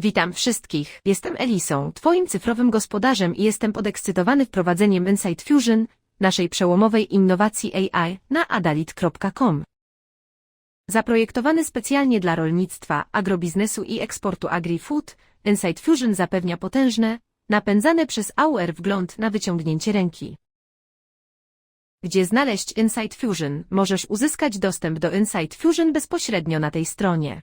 Witam wszystkich. Jestem Elisą, Twoim cyfrowym gospodarzem i jestem podekscytowany wprowadzeniem Insight Fusion, naszej przełomowej innowacji AI, na adalit.com. Zaprojektowany specjalnie dla rolnictwa, agrobiznesu i eksportu AgriFood, Insight Fusion zapewnia potężne, napędzane przez AUR wgląd na wyciągnięcie ręki. Gdzie znaleźć Insight Fusion? Możesz uzyskać dostęp do Insight Fusion bezpośrednio na tej stronie.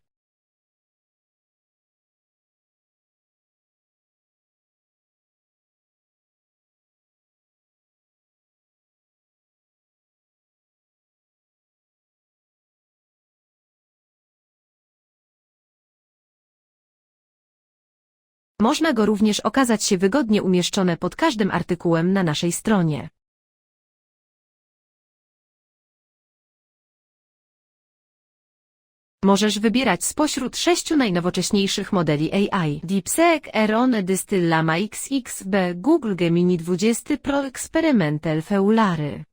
Można go również okazać się wygodnie umieszczone pod każdym artykułem na naszej stronie. Możesz wybierać spośród sześciu najnowocześniejszych modeli AI. DeepSeek, Eron, Dystylama XXB, Google Gemini 20 Pro Experimental Feulary.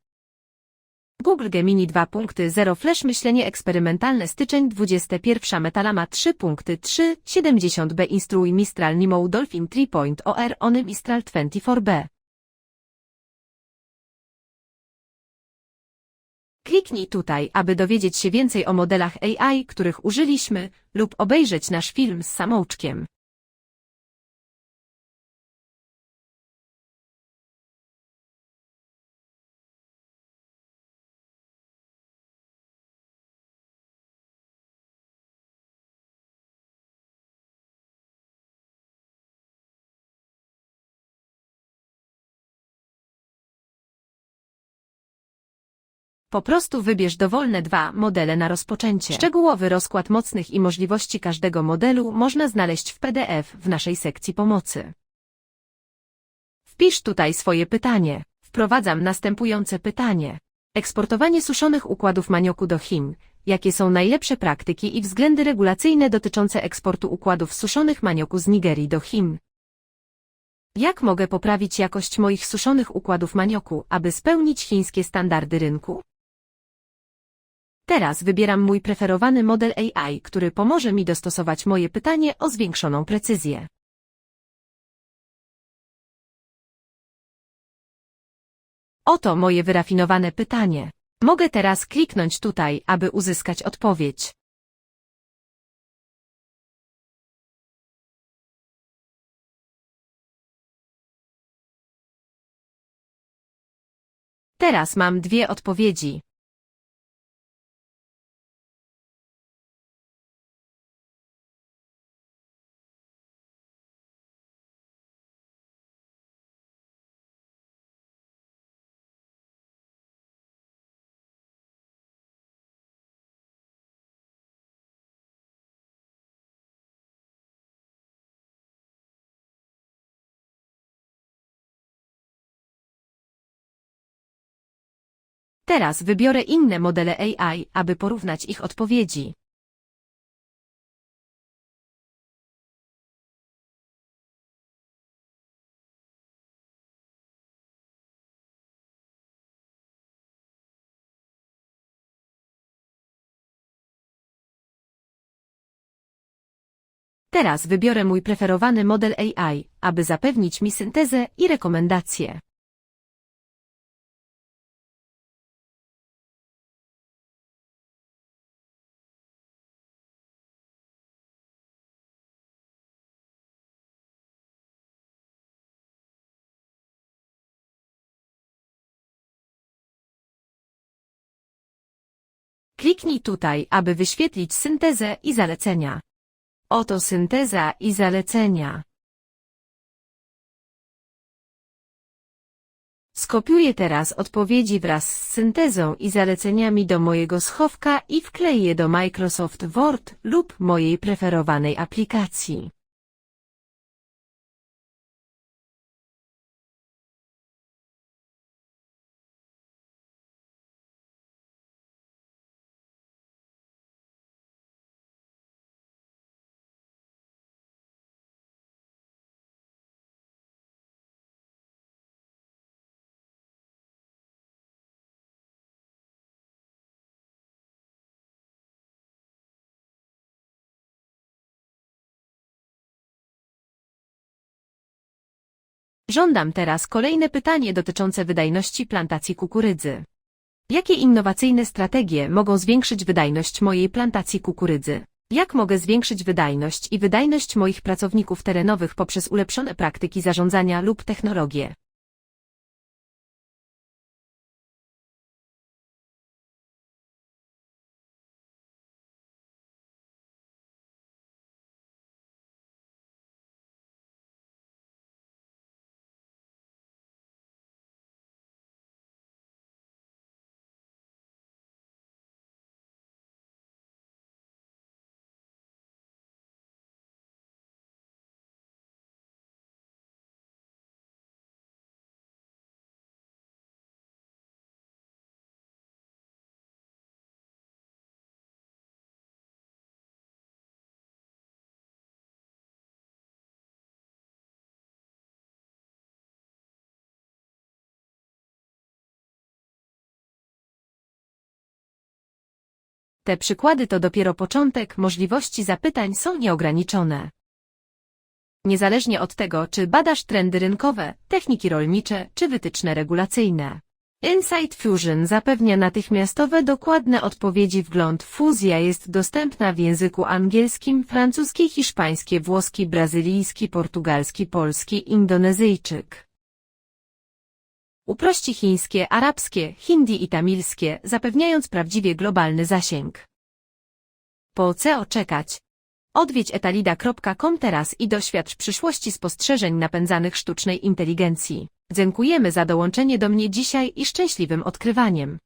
Google Gemini 2.0 Flash Myślenie eksperymentalne styczeń 21 Metalama 3.3 70B Instruuj Mistral Nemo Dolphin 3.0 Ony Mistral 24B Kliknij tutaj, aby dowiedzieć się więcej o modelach AI, których użyliśmy, lub obejrzeć nasz film z samouczkiem. Po prostu wybierz dowolne dwa modele na rozpoczęcie. Szczegółowy rozkład mocnych i możliwości każdego modelu można znaleźć w PDF w naszej sekcji pomocy. Wpisz tutaj swoje pytanie. Wprowadzam następujące pytanie. Eksportowanie suszonych układów manioku do Chin. Jakie są najlepsze praktyki i względy regulacyjne dotyczące eksportu układów suszonych manioku z Nigerii do Chin? Jak mogę poprawić jakość moich suszonych układów manioku, aby spełnić chińskie standardy rynku? Teraz wybieram mój preferowany model AI, który pomoże mi dostosować moje pytanie o zwiększoną precyzję. Oto moje wyrafinowane pytanie. Mogę teraz kliknąć tutaj, aby uzyskać odpowiedź. Teraz mam dwie odpowiedzi. Teraz wybiorę inne modele AI, aby porównać ich odpowiedzi. Teraz wybiorę mój preferowany model AI, aby zapewnić mi syntezę i rekomendacje. Kliknij tutaj, aby wyświetlić syntezę i zalecenia. Oto synteza i zalecenia. Skopiuję teraz odpowiedzi wraz z syntezą i zaleceniami do mojego schowka i wkleję do Microsoft Word lub mojej preferowanej aplikacji. Żądam teraz kolejne pytanie dotyczące wydajności plantacji kukurydzy. Jakie innowacyjne strategie mogą zwiększyć wydajność mojej plantacji kukurydzy? Jak mogę zwiększyć wydajność i wydajność moich pracowników terenowych poprzez ulepszone praktyki zarządzania lub technologie? Te przykłady to dopiero początek, możliwości zapytań są nieograniczone. Niezależnie od tego, czy badasz trendy rynkowe, techniki rolnicze, czy wytyczne regulacyjne. Insight Fusion zapewnia natychmiastowe, dokładne odpowiedzi. Wgląd Fuzja jest dostępna w języku angielskim, francuski, hiszpański, włoski, brazylijski, portugalski, polski, indonezyjczyk. Uprości chińskie, arabskie, hindi i tamilskie, zapewniając prawdziwie globalny zasięg. Po co czekać? Odwiedź etalida.com teraz i doświadcz przyszłości spostrzeżeń napędzanych sztucznej inteligencji. Dziękujemy za dołączenie do mnie dzisiaj i szczęśliwym odkrywaniem.